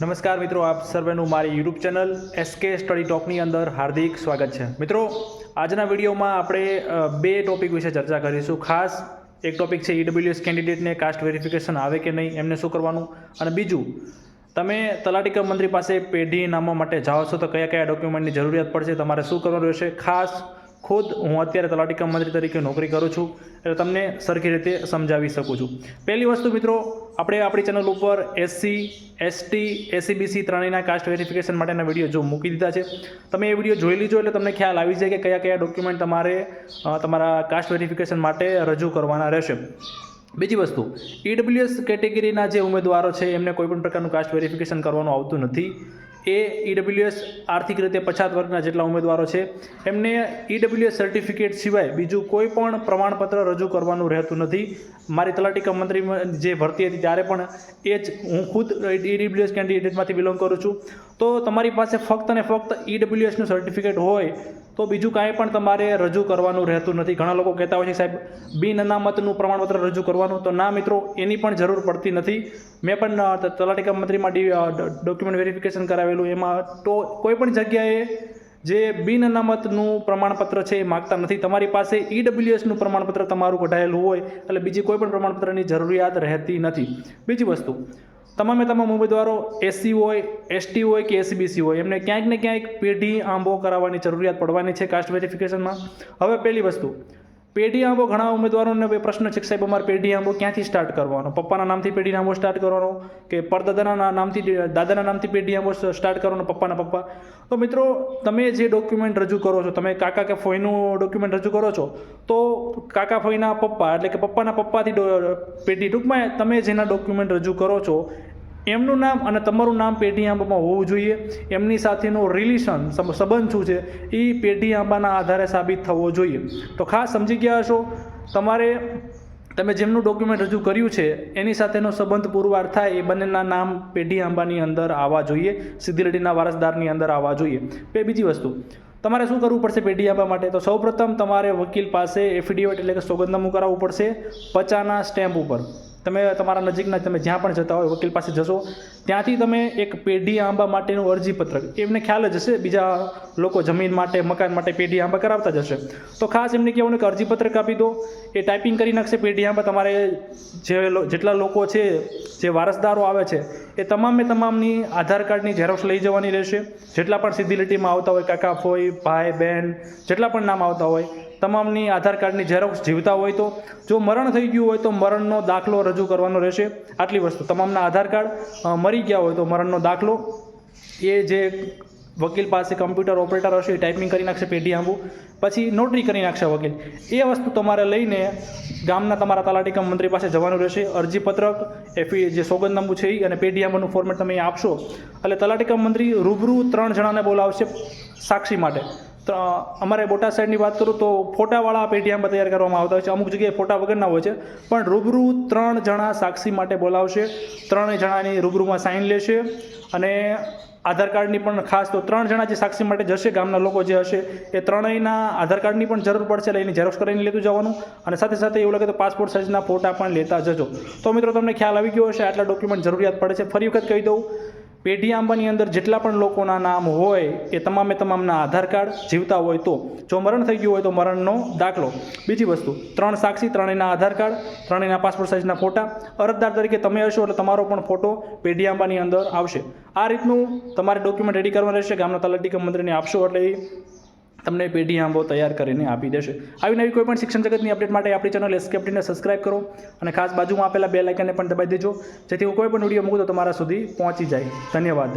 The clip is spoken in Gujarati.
નમસ્કાર મિત્રો, આપ સર્વેનું મારી યુટ્યુબ ચેનલ એસકે સ્ટડી ટોકની અંદર હાર્દિક સ્વાગત છે. મિત્રો, આજના વિડીયોમાં આપણે બે ટોપિક વિશે ચર્ચા કરીશું. ખાસ એક ટોપિક છે ઈડબ્લ્યુએસ કેન્ડિડેટને કાસ્ટ વેરિફિકેશન આવે કે નહીં, એમને શું કરવાનું? અને બીજું, તમે તલાટી મંત્રી પાસે પેઢી નામવા માટે જાઓ છો તો કયા કયા ડોક્યુમેન્ટની જરૂરિયાત પડશે? તમારે શું કરવાનું રહેશે? ખાસ ખુદ હું અત્યારે તલાટી કમ મંત્રી તરીકે નોકરી કરું છું એટલે તમને સરખી રીતે સમજાવી શકું છું. પહેલી વસ્તુ મિત્રો, આપણે આપણી ચેનલ ઉપર એસસી એસટી એસીબીસી ત્રણેયના કાસ્ટ વેરિફિકેશન માટેના વીડિયો જો મૂકી દીધા છે. તમે એ વીડિયો જોઈ લીજો એટલે તમને ખ્યાલ આવી જાય કે કયા કયા ડોક્યુમેન્ટ તમારે તમારા કાસ્ટ વેરિફિકેશન માટે રજૂ કરવાના રહેશે. બીજી વસ્તુ ઈડબ્લ્યુએસ કેટેગરીના જે ઉમેદવારો છે, એમને કોઈપણ પ્રકારનું કાસ્ટ વેરિફિકેશન કરવાનું આવતું નથી. એ ઈડબ્લ્યુએસ આર્થિક રીતે પછાત વર્ગના જેટલા ઉમેદવારો છે, એમને ઈડબ્લ્યુએસ સર્ટિફિકેટ સિવાય બીજું કોઈ પણ પ્રમાણપત્ર રજૂ કરવાનું રહેતું નથી. મારી તલાટી મંત્રી જે ભરતી હતી ત્યારે પણ એ જ હું ખુદ ઈડબ્લ્યુએસ કેન્ડિડેટમાંથી બિલોંગ કરું છું. તો તમારી પાસે ફક્ત અને ફક્ત ઈડબ્લ્યુએસનું સર્ટિફિકેટ હોય, તો બીજું કાંઈ પણ તમારે રજૂ કરવાનું રહેતું નથી. ઘણા લોકો કહેતા હોય છે, સાહેબ, બિન અનામતનું પ્રમાણપત્ર રજૂ કરવાનું. તો ના, મિત્રો, એની પણ જરૂર પડતી નથી. મેં પણ તલાટીકા મંત્રીમાં ડોક્યુમેન્ટ વેરિફિકેશન કરાવેલું. એમાં તો કોઈ પણ જગ્યાએ જે બિન અનામતનું પ્રમાણપત્ર છે એ માગતા નથી. તમારી પાસે ઈડબ્લ્યુએસનું પ્રમાણપત્ર તમારું કઢાયેલું હોય, એટલે બીજી કોઈ પણ પ્રમાણપત્રની જરૂરિયાત રહેતી નથી. બીજી વસ્તુ તમામે તમામ ઉમેદવારો એસસી હોય, એસટી હોય કે એસસીબીસી હોય, એમને ક્યાંક ને ક્યાંક પેઢી આંબો કરાવવાની જરૂરિયાત પડવાની છે કાસ્ટ વેરિફિકેશનમાં હવે પહેલી વસ્તુ પેઢી આંબો ઘણા ઉમેદવારોને બે પ્રશ્ન છે સાહેબ, અમારે પેઢી આંબો ક્યાંથી સ્ટાર્ટ કરવાનો? પપ્પાના નામથી પેઢી આંબો સ્ટાર્ટ કરવાનો કે પરદાદાના નામથી દાદાના નામથી પેઢી આંબો સ્ટાર્ટ કરવાનો પપ્પાના પપ્પા? તો મિત્રો, તમે જે ડોક્યુમેન્ટ રજૂ કરો છો, તમે કાકા કે ફોઈનું ડોક્યુમેન્ટ રજૂ કરો છો, તો કાકા ફોઈના પપ્પા એટલે કે પપ્પાના પપ્પાથી પેઢી ટૂંકમાં તમે જેના ડોક્યુમેન્ટ રજૂ કરો છો એમનું નામ અને તમારું નામ પેઢી આંબામાં હોવું જોઈએ. એમની સાથેનું રિલેશન સંબંધ શું છે? એ પેઢી આંબાના આધારે સાબિત થવો જોઈએ. તો ખાસ સમજી ગયા હશો, તમારે, તમે જેમનું ડોક્યુમેન્ટ રજૂ કર્યું છે, એની સાથેનો સંબંધ પુરવાર થાય એ બંનેના નામ પેઢી આંબાની અંદર આવવા જોઈએ. સીધી વારસદારની અંદર આવવા જોઈએ. બે બીજી વસ્તુ, તમારે શું કરવું પડશે પેઢી આંબા માટે? તો સૌપ્રથમ તમારે વકીલ પાસે એફિડેવિટ એટલે કે સોગંદનામું કરાવવું પડશે પચાના સ્ટેમ્પ ઉપર. તમે તમારા નજીકના તમે જ્યાં પણ જતા હોય, વકીલ પાસે જશો, ત્યાંથી તમે એક પેઢી આંબા માટેનું અરજીપત્રક એમને ખ્યાલ જ હશે, બીજા લોકો જમીન માટે, મકાન માટે પેઢી આંબા કરાવતા જશે તો ખાસ એમને કહેવાનું કે અરજીપત્રક આપી દો. એ ટાઈપિંગ કરી નાખશે પેઢી આંબા. તમારે જે જેટલા લોકો છે, જે વારસદારો આવે છે, એ તમામે તમામની આધાર કાર્ડની ઝેરોક્ષ લઈ જવાની રહેશે. જેટલા પણ સીધી લીટીમાં આવતા હોય, કાકા, ફોઈ, ભાઈ બહેન જેટલા પણ નામ આવતા હોય તમામની આધાર કાર્ડની ઝેરોક્ષ જીવતા હોય તો, જો મરણ થઈ ગયું હોય તો મરણનો દાખલો રજૂ કરવાનો રહેશે. આટલી વસ્તુ. તમામના આધાર કાર્ડ મરી ગયા હોય તો મરણનો દાખલો. એ જે વકીલ પાસે કમ્પ્યુટર ઓપરેટર હશે, એ ટાઈપિંગ કરી નાખશે, પેઢી આંબુ. પછી નોટરી કરી નાખશે વકીલ. એ વસ્તુ તમારે લઈને ગામના તમારા તલાટી કમ મંત્રી પાસે જવાનું રહેશે. અરજીપત્રક એફી, જે સોગંદનામું છે એ અને પેઢી આંબાનું ફોર્મેટ તમે આપશો. એટલે તલાટી કમ મંત્રી રૂબરૂ ત્રણ જણાને બોલાવશે સાક્ષી માટે. તો અમારે બોટાદ સાઈડની વાત કરું તો ફોટાવાળા પેઢી તૈયાર કરવામાં આવતા હોય છે. અમુક જગ્યાએ ફોટા વગરના હોય છે. પણ રૂબરૂ ત્રણ જણા સાક્ષી માટે બોલાવશે. ત્રણેય જણાની રૂબરૂમાં સાઇન લેશે અને આધાર કાર્ડની પણ ખાસ તો ત્રણ જણા જે સાક્ષી માટે જશે, ગામના લોકો જે હશે, એ ત્રણેયના આધાર કાર્ડની પણ જરૂર પડશે. એટલે એની ઝેરોક્ષ કરીને લેતું જવાનું. અને સાથે સાથે એવું લાગે તો પાસપોર્ટ સાઇઝના ફોટા પણ લેતા જજો. તો મિત્રો, તમને ખ્યાલ આવી ગયો હશે. આટલા ડોક્યુમેન્ટ જરૂરિયાત પડે છે. ફરી વખત કહી દઉં પેઢી આંબાની અંદર જેટલા પણ લોકોના નામ હોય એ તમામે તમામના આધાર કાર્ડ જીવતા હોય તો, જો મરણ થઈ ગયું હોય તો મરણનો દાખલો. બીજી વસ્તુ, ત્રણ સાક્ષી, ત્રણેયના આધાર કાર્ડ, ત્રણેયના પાસપોર્ટ સાઇઝના ફોટા. અરજદાર તરીકે તમે હશો એટલે તમારો પણ ફોટો પેઢી આંબાની અંદર આવશે. આ રીતનું તમારે ડોક્યુમેન્ટ રેડી કરવાનું રહેશે. ગામના તલાટી કમ મંત્રીને આપશો એટલે એ તમને પેઢી આંબો તૈયાર કરીને આપી દેશે. આવી નવી કોઈ પણ શિક્ષણ જગતની અપડેટ માટે આપણી ચેનલ એસકેપટીને સબસ્ક્રાઇબ કરો અને ખાસ બાજુમાં આપેલા બે લાઇકનને પણ દબાવી દેજો. જેથી હું કોઈ પણ વીડિયો મૂકું તો તમારા સુધી પહોંચી જાય. ધન્યવાદ.